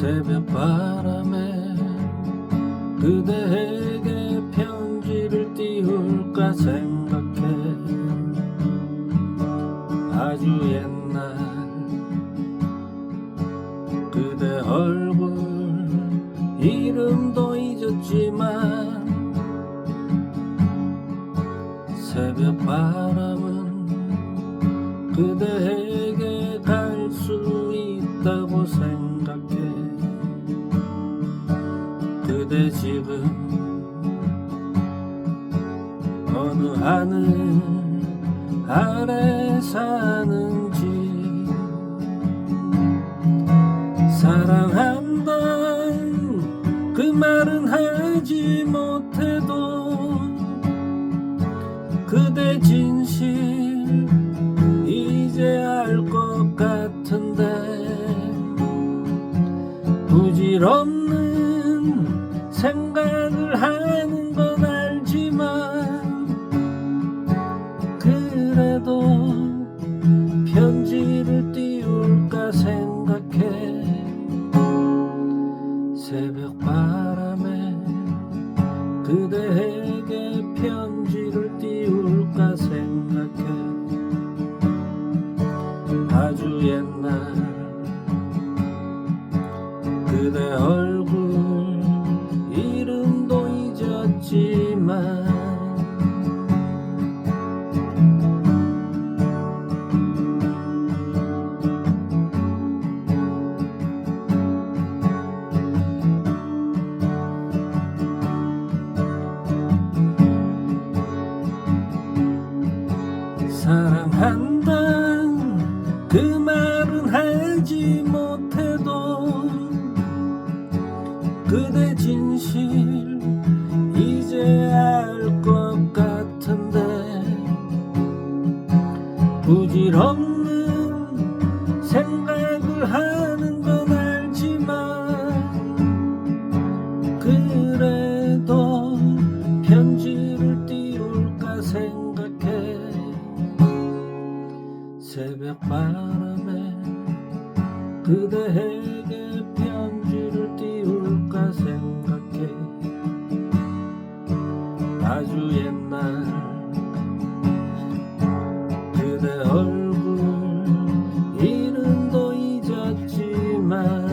새벽 바람에 그대에게 편지를 띄울까 생각해. 아주 옛날 그대 얼굴 이름도 잊었지만 새벽 바람은 그대에게 지금 어느 하늘 아래 사는지 사랑한단 그 말은 하지 못해도 그대 진실 이제 알 것 같은데 부질없 편지를 띄울까 생각해. 새벽 바람에 그대에게 편지를 띄울까 생각해. 아주 옛날 그대 얼굴 이름도 잊었지만 사랑한단 그 말은 하지 못해도 그대 진실 이제 알 것 같은데 부질없는 생각을 하 새벽 바람에 그대에게 편지를 띄울까 생각해. 아주 옛날 그대 얼굴 이름도 잊었지만